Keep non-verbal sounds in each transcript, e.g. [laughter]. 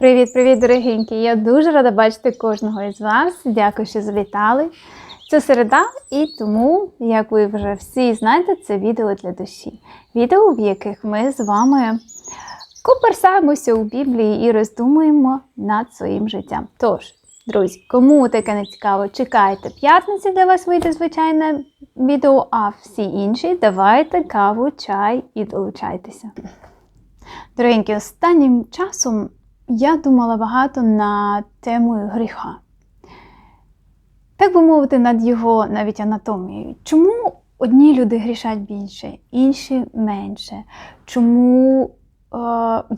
Привіт-привіт, дорогенькі! Я дуже рада бачити кожного із вас. Дякую, що завітали. Це середа, і тому, як ви вже всі знаєте, це відео для душі. Відео, в яких ми з вами коперсаємося у Біблії і роздумуємо над своїм життям. Тож, друзі, кому таке не цікаво, чекайте п'ятниці, для вас вийде звичайне відео, а всі інші давайте каву, чай і долучайтеся. Дорогенькі, останнім часом я думала багато над темою гріха. Так би мовити, над його навіть анатомією. Чому одні люди грішать більше, інші менше? Чому, е,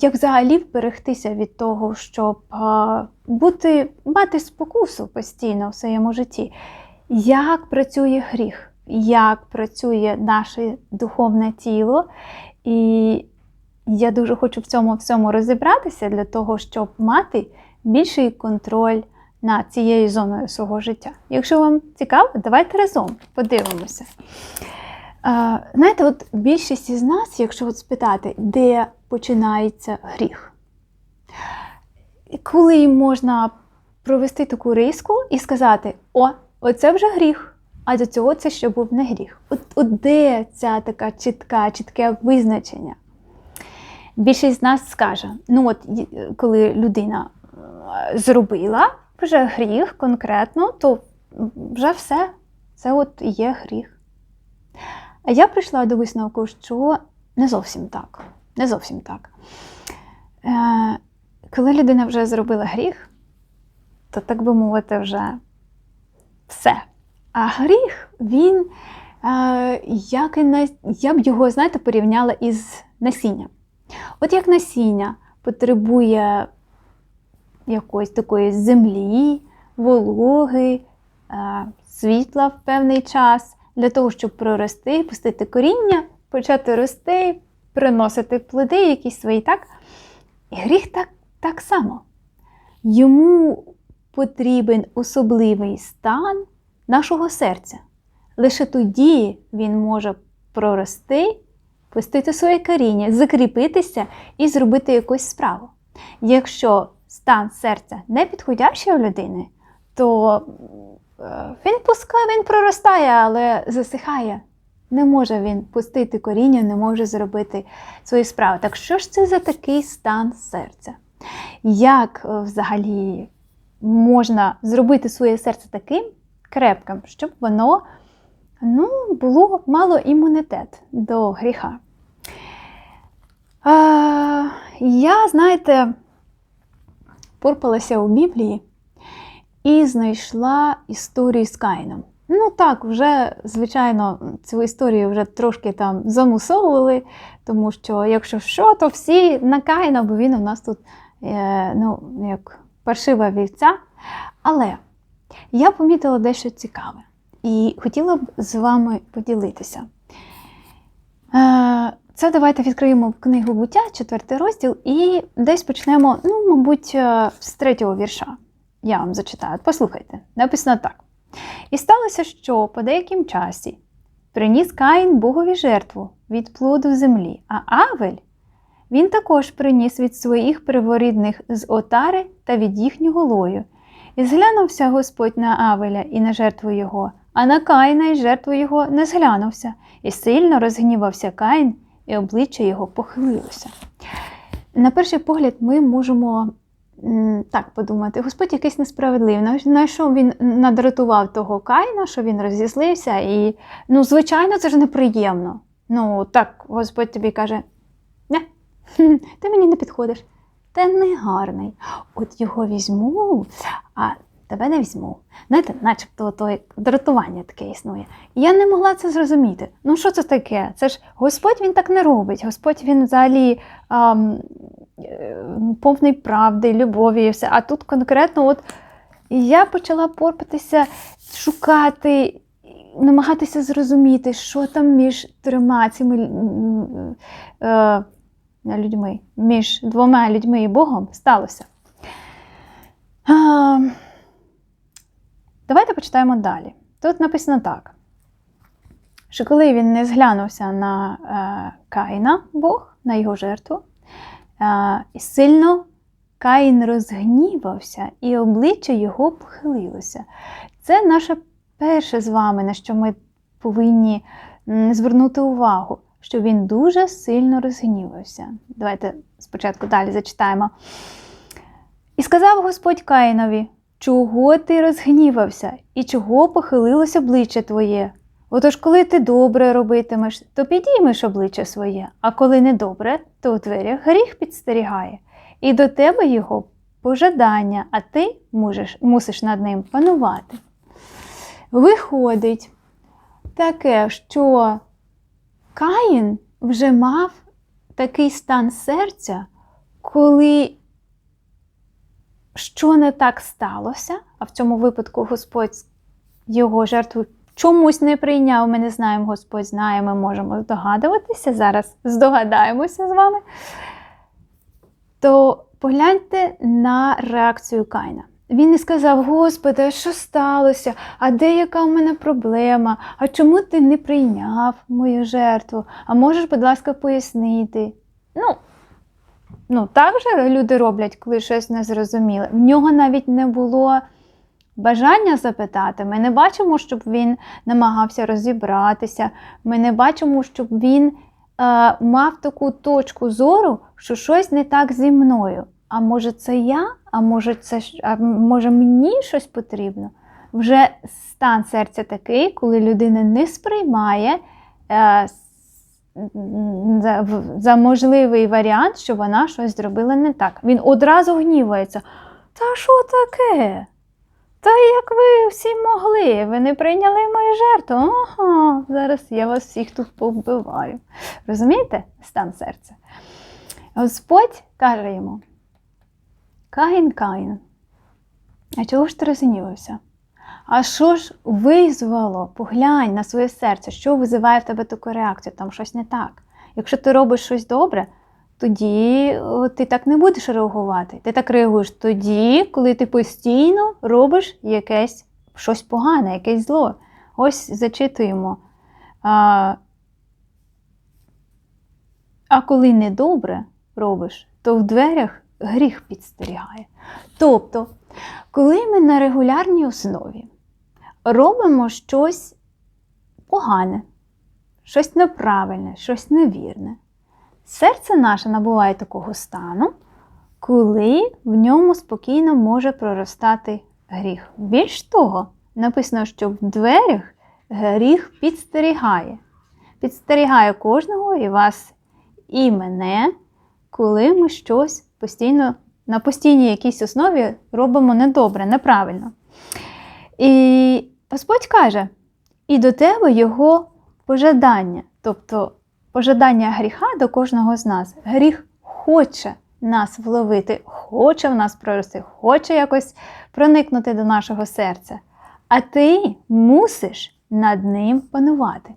як взагалі вберегтися від того, щоб е, бути, мати спокусу постійно в своєму житті? Як працює гріх? Як працює наше духовне тіло? І я дуже хочу в цьому всьому розібратися для того, щоб мати більший контроль над цією зоною свого життя. Якщо вам цікаво, давайте разом подивимося. Знаєте, от більшість із нас, якщо от спитати, де починається гріх, коли можна провести таку риску і сказати: О, оце вже гріх, а до цього це ще був не гріх. От, от де ця така чітка, чітке визначення? Більшість з нас скаже: ну от коли людина е, зробила вже гріх конкретно, то вже все, це от є гріх. А я прийшла до висновку, що не зовсім так. Не зовсім так. Е, Коли людина вже зробила гріх, то, так би мовити, вже все. А гріх, він, е, як і на, я б його, знаєте, порівняла із насінням. От як насіння потребує якоїсь такої землі, вологи, е, світла в певний час для того, щоб прорости, пустити коріння, почати рости, приносити плоди якісь свої, так? І гріх так, так само. Йому потрібен особливий стан нашого серця. Лише тоді він може прорости пустити своє коріння, закріпитися і зробити якусь справу. Якщо стан серця не підходящий у людини, то е, він пускає, він проростає, але засихає. Не може він пустити коріння, не може зробити свою справу. Так що ж це за такий стан серця? Як е, взагалі можна зробити своє серце таким крепким, щоб воно ну, було мало імунітет до гріха. А, я, знаєте, порпалася у Біблії і знайшла історію з Каїном. Ну так, вже, звичайно, цю історію вже трошки там замусовували, тому що, якщо що, то всі на Каїна, бо він у нас тут е, ну, як паршива вівця. Але я помітила дещо цікаве і хотіла б з вами поділитися. Е, Це давайте відкриємо книгу буття, четвертий розділ, і десь почнемо, ну, мабуть, е, з третього вірша. Я вам зачитаю. Послухайте, написано так. І сталося, що по деяким часі приніс Каїн Богові жертву від плоду землі, а Авель він також приніс від своїх перворідних з отари та від їхнього лою. І зглянувся Господь на Авеля і на жертву його, а на Каїна й жертву його не зглянувся, і сильно розгнівався Каїн, і обличчя його похилилося. На перший погляд, ми можемо так подумати: Господь якийсь несправедливий. На що він надратував того Каїна, що він розізлився, і, ну, звичайно, це ж неприємно. Ну, так, Господь тобі каже: не, [laughs] ти мені не підходиш. Ти не гарний. От його візьму, а тебе не візьму. Знаєте, начебто то дратування таке існує. І я не могла це зрозуміти. Ну, що це таке? Це ж Господь він так не робить. Господь він взагалі ам, повний правди, любові і все. А тут конкретно, от я почала порпатися, шукати, намагатися зрозуміти, що там між трьома цими. Е, людьми, між двома людьми і Богом сталося. А, Давайте почитаємо далі. Тут написано так: що коли він не зглянувся на е, Каїна, Бог, на його жертву, е, сильно Каїн розгнівався, і обличчя його похилилося. Це наше перше з вами, на що ми повинні звернути увагу, що він дуже сильно розгнівався. Давайте спочатку далі зачитаємо. І сказав Господь Каїнові, чого ти розгнівався, і чого похилилося обличчя твоє? Отож, коли ти добре робитимеш, то підіймеш обличчя своє, а коли недобре, то у дверях гріх підстерігає, і до тебе його пожадання, а ти мусиш, мусиш над ним панувати. Виходить таке, що Каїн вже мав такий стан серця, коли що не так сталося, а в цьому випадку Господь його жертву чомусь не прийняв. Ми не знаємо, Господь знає, ми можемо здогадуватися. Зараз здогадаємося з вами. То погляньте на реакцію Кайна. Він не сказав: Господи, а що сталося? А де яка у мене проблема? А чому ти не прийняв мою жертву? А можеш, будь ласка, пояснити? Ну, ну так же люди роблять, коли щось не зрозуміле. В нього навіть не було бажання запитати. Ми не бачимо, щоб він намагався розібратися. Ми не бачимо, щоб він е, мав таку точку зору, що щось не так зі мною. А може, це я? А може, це а може мені щось потрібно? Вже стан серця такий, коли людина не сприймає е, за, за можливий варіант, що вона щось зробила не так. Він одразу гнівається. Та що таке? Та як ви всі могли, ви не прийняли мою жертву. Ага, зараз я вас всіх тут повбиваю. Розумієте стан серця? Господь каже йому: Каїн, Каїн, а чого ж ти розгнівався? А що ж визвало? Поглянь на своє серце, що визиває в тебе таку реакцію, там щось не так. Якщо ти робиш щось добре, тоді ти так не будеш реагувати. Ти так реагуєш тоді, коли ти постійно робиш якесь щось погане, якесь зло. Ось зачитуємо. А, а коли недобре робиш, то в дверях гріх підстерігає. Тобто, коли ми на регулярній основі робимо щось погане, щось неправильне, щось невірне, серце наше набуває такого стану, коли в ньому спокійно може проростати гріх. Більш того, написано, що в дверях гріх підстерігає. Підстерігає кожного і вас, і мене, коли ми щось постійно на постійній якійсь основі робимо недобре, неправильно. І Господь каже: і до тебе його пожадання, тобто пожадання гріха до кожного з нас. Гріх хоче нас вловити, хоче в нас прорости, хоче якось проникнути до нашого серця. А ти мусиш над ним панувати.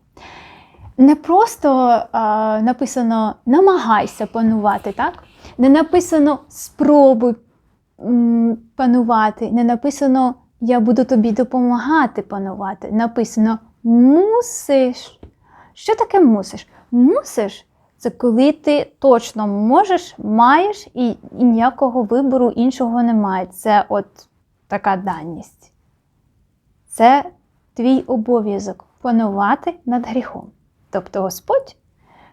Не просто а, написано намагайся панувати, так? Не написано спробуй панувати, не написано я буду тобі допомагати панувати. Написано мусиш. Що таке мусиш? Мусиш це коли ти точно можеш, маєш і, ніякого вибору іншого немає. Це от така даність. Це твій обов'язок панувати над гріхом. Тобто Господь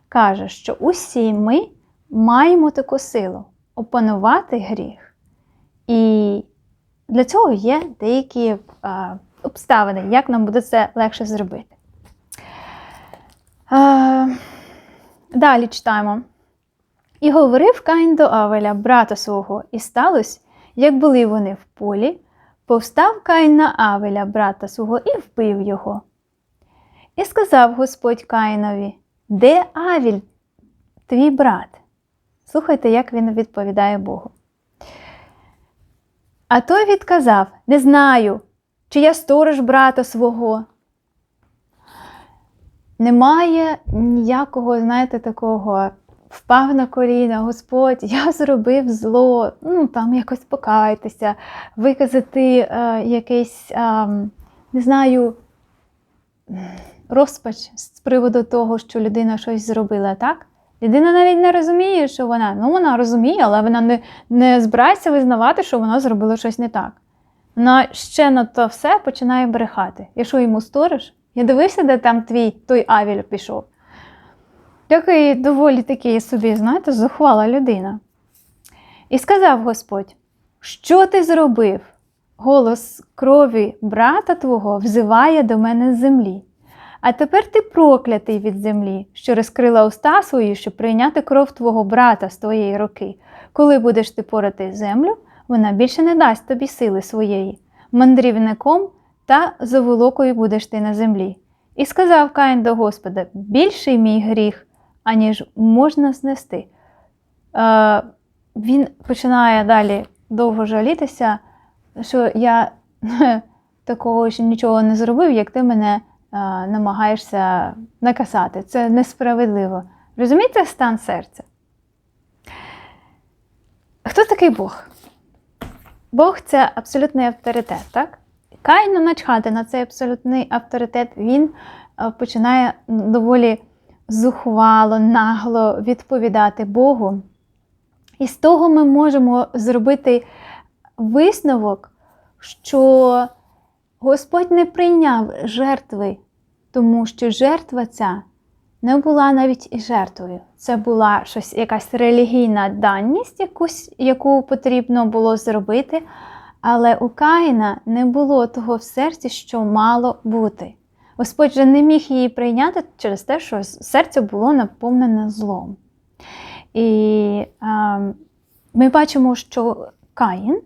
каже, що усі ми маємо таку силу опанувати гріх. І для цього є деякі а, обставини, як нам буде це легше зробити. А, далі читаємо. І говорив Каїн до Авеля, брата свого, і сталося, як були вони в полі, повстав Каїн на Авеля, брата свого, і вбив його. І сказав Господь Каїнові: Де Авіль, твій брат? Слухайте, як він відповідає Богу. А той відказав: Не знаю, чи я сторож брата свого. Немає ніякого, знаєте, такого впав на коліна, Господь, я зробив зло, ну там якось покайтеся, виказати е, якийсь, е, не знаю, розпач з приводу того, що людина щось зробила, так? Людина навіть не розуміє, що вона, ну вона розуміє, але вона не, не збирається визнавати, що вона зробила щось не так. Вона ще на то все починає брехати. Я що йому сторож? Я дивився, де там твій той Авіль пішов. Такий доволі такий собі, знаєте, зухвала людина. І сказав Господь, що ти зробив? Голос крові брата твого взиває до мене з землі. А тепер ти проклятий від землі, що розкрила уста свої, щоб прийняти кров твого брата з твоєї руки. Коли будеш ти порати землю, вона більше не дасть тобі сили своєї. Мандрівником та заволокою будеш ти на землі. І сказав Каїн до Господа: більший мій гріх, аніж можна знести. Е, він починає далі довго жалітися, що я [laughs] такого ще нічого не зробив, як ти мене намагаєшся наказати. Це несправедливо. Розумієте стан серця? Хто такий Бог? Бог це абсолютний авторитет, так? Кайну начхати на цей абсолютний авторитет, він е, починає доволі зухвало, нагло відповідати Богу. І з того ми можемо зробити висновок, що Господь не прийняв жертви, тому що жертва ця не була навіть і жертвою. Це була щось, якась релігійна даність, якусь, яку потрібно було зробити. Але у Каїна не було того в серці, що мало бути. Господь же не міг її прийняти через те, що серце було наповнене злом. І а, ми бачимо, що Каїн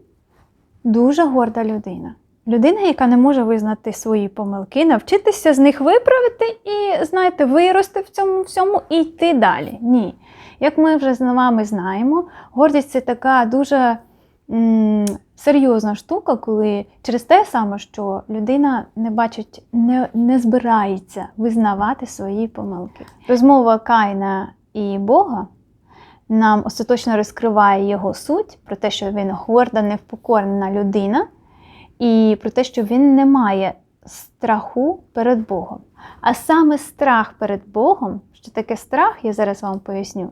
дуже горда людина. Людина, яка не може визнати свої помилки, навчитися з них виправити і, знаєте, вирости в цьому всьому і йти далі. Ні. Як ми вже з вами знаємо, гордість це така дуже м, серйозна штука, коли через те саме, що людина не бачить, не, не збирається визнавати свої помилки. Розмова Каїна і Бога нам остаточно розкриває його суть про те, що він горда, невпокорена людина, і про те, що він не має страху перед Богом. А саме страх перед Богом, що таке страх, я зараз вам поясню,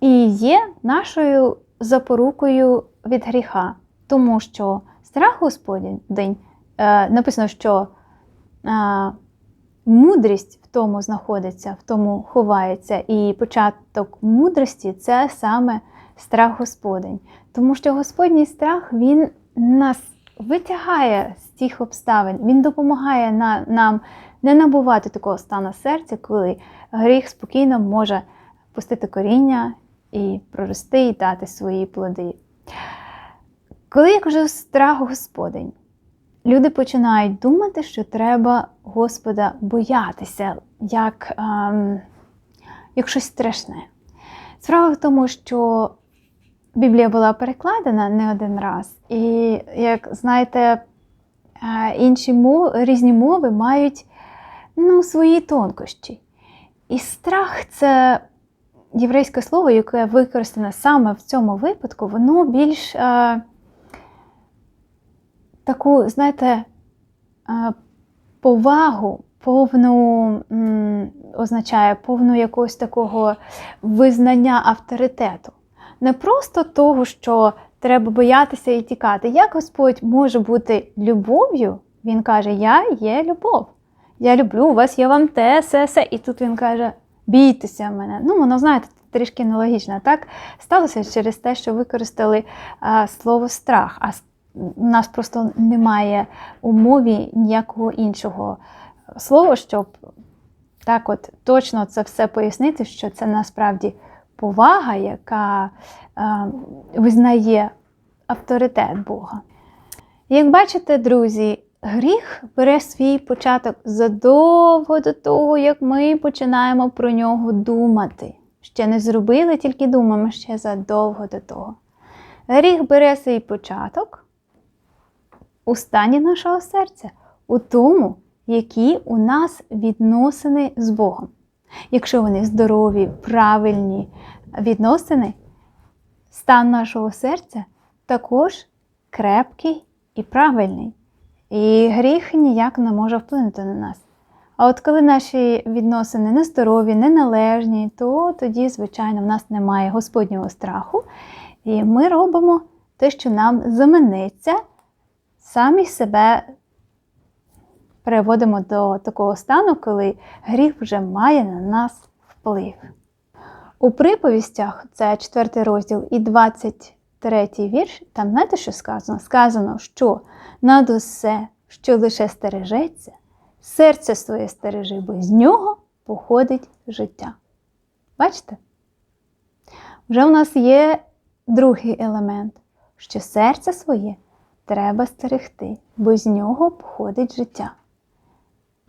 і є нашою запорукою від гріха. Тому що страх Господень е, написано, що е, мудрість в тому знаходиться, в тому ховається, і початок мудрості це саме страх Господень. Тому що Господній страх Він нас витягає з тих обставин, Він допомагає на, нам не набувати такого стану серця, коли гріх спокійно може пустити коріння і прорости, і дати свої плоди. Коли я кажу страх Господень, люди починають думати, що треба Господа боятися, як, ем, як щось страшне. Справа в тому, що Біблія була перекладена не один раз, і, як знаєте, інші мови, різні мови мають ну, свої тонкощі. І страх це єврейське слово, яке використане саме в цьому випадку, воно більш е, таку, знаєте, е, повагу, повну означає повну якогось такого визнання авторитету. Не просто того, що треба боятися і тікати. Як Господь може бути любов'ю? Він каже: Я є любов. Я люблю вас, я вам те, се, се. І тут він каже: бійтеся мене. Ну, воно, знаєте, трішки нелогічно. Так сталося через те, що використали а, слово страх. А у нас просто немає у мові ніякого іншого слова, щоб так от точно це все пояснити, що це насправді повага, яка е, визнає авторитет Бога. Як бачите, друзі, гріх бере свій початок задовго до того, як ми починаємо про нього думати. Ще не зробили, тільки думаємо ще задовго до того. Гріх бере свій початок у стані нашого серця, у тому, які у нас відносини з Богом. Якщо вони здорові, правильні відносини, стан нашого серця також крепкий і правильний. І гріх ніяк не може вплинути на нас. А от коли наші відносини нездорові, неналежні, то тоді, звичайно, в нас немає Господнього страху, і ми робимо те, що нам заманеться, самі себе переводимо до такого стану, коли гріх вже має на нас вплив. У приповістях, це 4 розділ і 23 вірш, там знаєте, що сказано? Сказано, що над усе, що лише стережеться, серце своє стережи, бо з нього походить життя. Бачите? Вже у нас є другий елемент, що серце своє треба стерегти, бо з нього походить життя.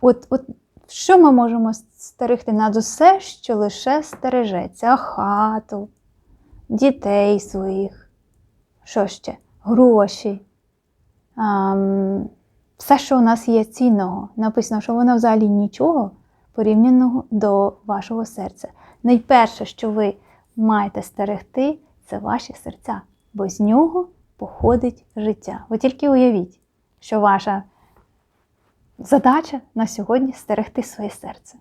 От, от що ми можемо стерегти над усе, що лише стережеться? Хату, дітей своїх, що ще? Гроші. Ам, все, що у нас є цінного. Написано, що воно взагалі нічого порівняного до вашого серця. Найперше, що ви маєте стерегти, це ваші серця, бо з нього походить життя. Ви тільки уявіть, що ваша задача на сьогодні стерегти своє серце.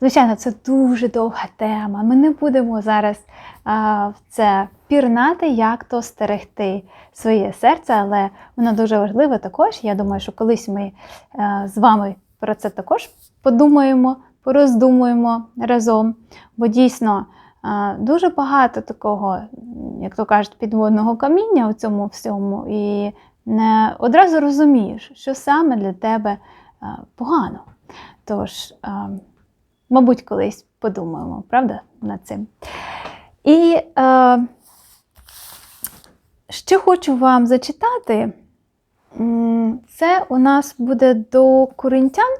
Звичайно, це дуже довга тема. Ми не будемо зараз а, в це пірнати, як то стерегти своє серце, але воно дуже важливе також. Я думаю, що колись ми а, з вами про це також подумаємо, пороздумуємо разом. Бо дійсно а, дуже багато такого, як то кажуть, підводного каміння у цьому всьому, і не одразу розумієш, що саме для тебе погано. Тож, мабуть, колись подумаємо, правда, над цим. І е, ще хочу вам зачитати. Це у нас буде до Коринтян,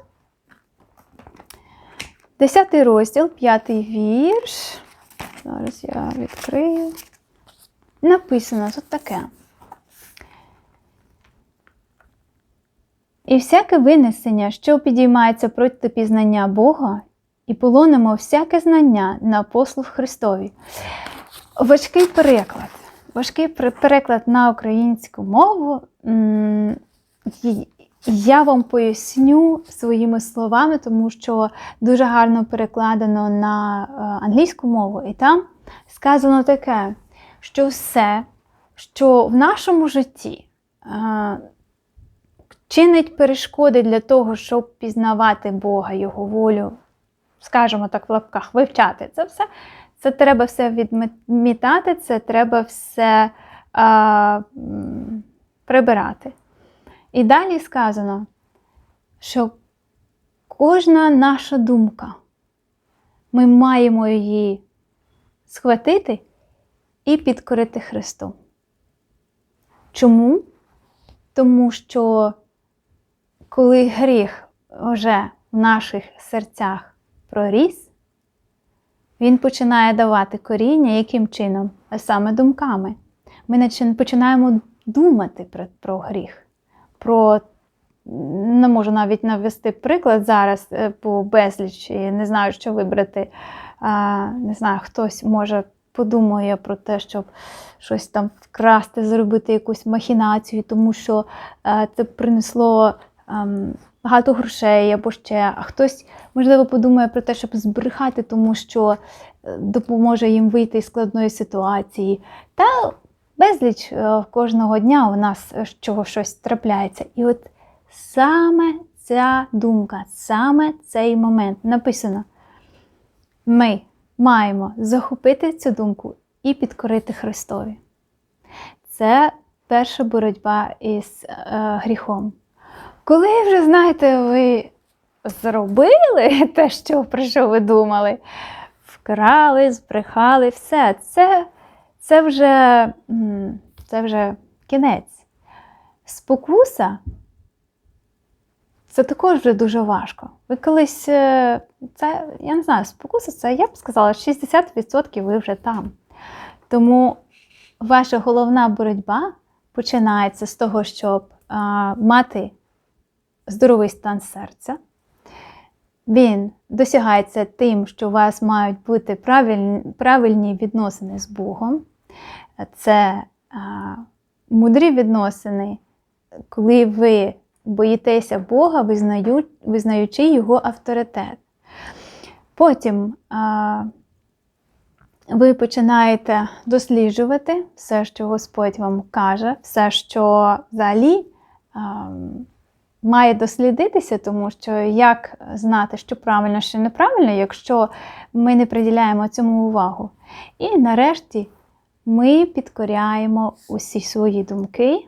10 розділ, 5 вірш. Зараз я відкрию. Написано тут таке. І всяке винесення, що підіймається проти пізнання Бога, і полонимо всяке знання на послуг Христові. Важкий переклад. Важкий переклад на українську мову. Я вам поясню своїми словами, тому що дуже гарно перекладено на англійську мову, і там сказано таке, що все, що в нашому житті чинить перешкоди для того, щоб пізнавати Бога, Його волю, скажімо так, в лапках, вивчати це все. Це треба все відмітати, це треба все а, прибирати. І далі сказано, що кожна наша думка, ми маємо її схватити і підкорити Христу. Чому? Тому що коли гріх вже в наших серцях проріс, він починає давати коріння, яким чином? Саме думками. Ми починаємо думати про, гріх. Про, Не можу навіть навести приклад зараз е, по безліч, не знаю, що вибрати. Не знаю, хтось може подумає про те, щоб щось там вкрасти, зробити якусь махінацію, тому що е, це принесло. Ем, багато грошей або ще, а хтось, можливо, подумає про те, щоб збрехати, тому що е, допоможе їм вийти з складної ситуації. Та безліч е, кожного дня у нас чого щось трапляється. І от саме ця думка, саме цей момент написано: ми маємо захопити цю думку і підкорити Христові. Це перша боротьба із е, гріхом. Коли вже, знаєте, ви зробили [laughs] те, що, про що ви думали, вкрали, збрехали, все, це це, вже, це вже кінець. Спокуса це також вже дуже важко. Ви колись, е, це, я не знаю, спокуса це, я б сказала, 60% ви вже там. Тому ваша головна боротьба починається з того, щоб а, мати здоровий стан серця. Він досягається тим, що у вас мають бути правильні відносини з Богом. Це мудрі відносини, коли ви боїтеся Бога, визнаю, визнаючи Його авторитет. Потім ви починаєте досліджувати все, що Господь вам каже, все, що взагалі має дослідитися, тому що як знати, що правильно, що неправильно, якщо ми не приділяємо цьому увагу. І нарешті ми підкоряємо усі свої думки,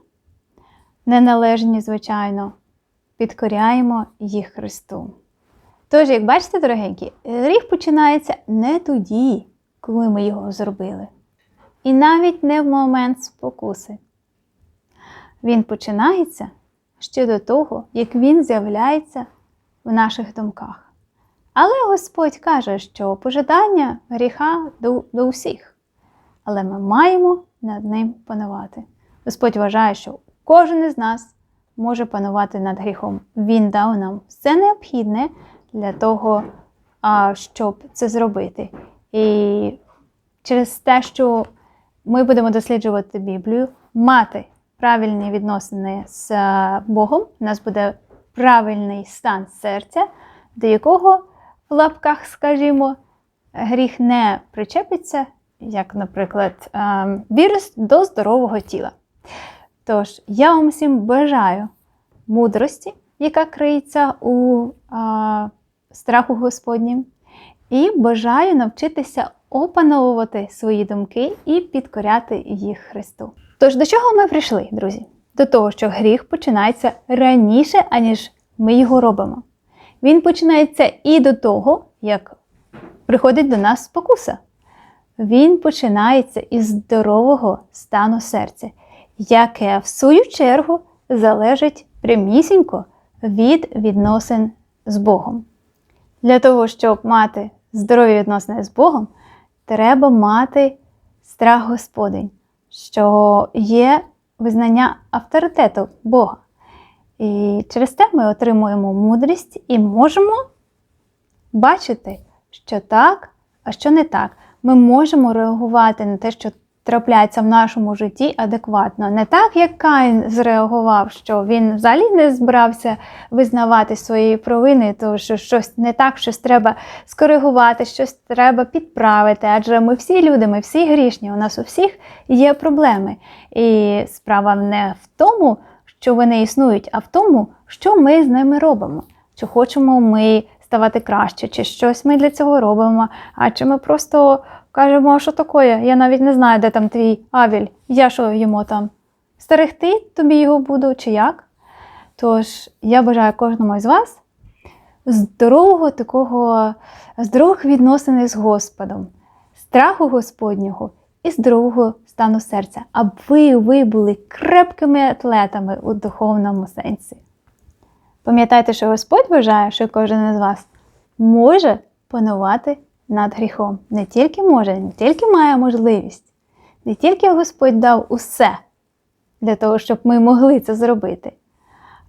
неналежні, звичайно, підкоряємо їх Христу. Тож, як бачите, дорогенькі, гріх починається не тоді, коли ми його зробили. І навіть не в момент спокуси. Він починається ще до того, як він з'являється в наших думках. Але Господь каже, що пожидання гріха до, до усіх. Але ми маємо над ним панувати. Господь вважає, що кожен із нас може панувати над гріхом. Він дав нам все необхідне для того, щоб це зробити. І через те, що ми будемо досліджувати Біблію, мати правильні відносини з Богом, у нас буде правильний стан серця, до якого в лапках, скажімо, гріх не причепиться, як, наприклад, вірус до здорового тіла. Тож, я вам всім бажаю мудрості, яка криється у а, страху Господнім, і бажаю навчитися опановувати свої думки і підкоряти їх Христу. Тож, до чого ми прийшли, друзі? До того, що гріх починається раніше, аніж ми його робимо. Він починається і до того, як приходить до нас спокуса. Він починається із здорового стану серця, яке, в свою чергу, залежить прямісінько від відносин з Богом. Для того, щоб мати здорові відносини з Богом, треба мати страх Господень, що є визнання авторитету Бога. І через те ми отримуємо мудрість і можемо бачити, що так, а що не так. Ми можемо реагувати на те, що трапляється в нашому житті адекватно. Не так, як Каїн зреагував, що він взагалі не збирався визнавати свої провини, то що щось не так, щось треба скоригувати, щось треба підправити. Адже ми всі люди, ми всі грішні, у нас у всіх є проблеми. І справа не в тому, що вони існують, а в тому, що ми з ними робимо. Чи хочемо ми ставати краще, чи щось ми для цього робимо, а чи ми просто кажемо, а що таке? Я навіть не знаю, де там твій Авіль, я що йому там стерегти тобі його буду, чи як. Тож, я бажаю кожному із вас здорового такого, здорових відносин з Господом, страху Господнього і здорового стану серця, аби ви були крепкими атлетами у духовному сенсі. Пам'ятайте, що Господь вважає, що кожен із вас може панувати над гріхом. Не тільки може, не тільки має можливість, не тільки Господь дав усе для того, щоб ми могли це зробити.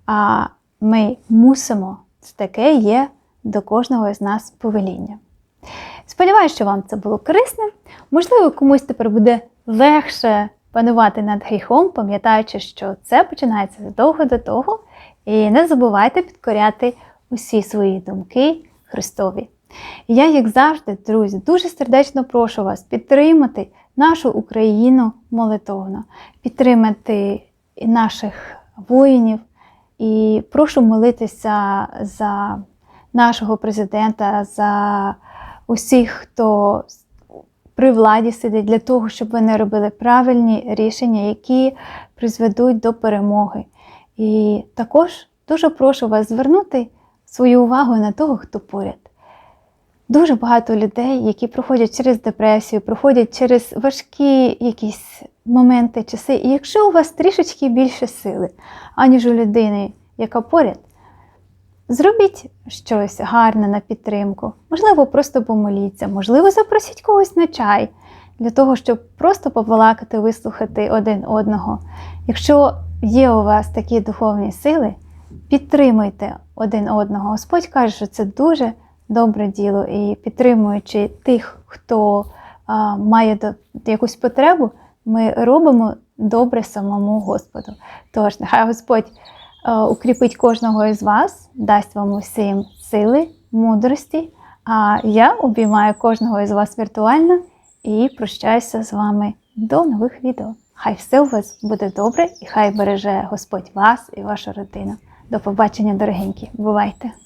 А ми мусимо, це таке є до кожного з нас повеління. Сподіваюся, що вам це було корисним. Можливо, комусь тепер буде легше панувати над гріхом, пам'ятаючи, що це починається задовго до того. І не забувайте підкоряти усі свої думки Христові. Я, як завжди, друзі, дуже сердечно прошу вас підтримати нашу Україну молитовно, підтримати наших воїнів і прошу молитися за нашого президента, за усіх, хто при владі сидить, для того, щоб вони робили правильні рішення, які призведуть до перемоги. І також дуже прошу вас звернути свою увагу на того, хто поряд. Дуже багато людей, які проходять через депресію, проходять через важкі якісь моменти, часи. І якщо у вас трішечки більше сили, аніж у людини, яка поряд, зробіть щось гарне на підтримку. Можливо, просто помоліться, можливо, запросіть когось на чай для того, щоб просто побалакати, вислухати один одного. Якщо є у вас такі духовні сили, підтримуйте один одного. Господь каже, що це дуже добре діло, і підтримуючи тих, хто а, має до, якусь потребу, ми робимо добре самому Господу. Тож, нехай Господь е, укріпить кожного із вас, дасть вам усім сили, мудрості. А я обіймаю кожного із вас віртуально і прощаюся з вами до нових відео. Хай все у вас буде добре і хай береже Господь вас і вашу родину. До побачення, дорогенькі. Бувайте!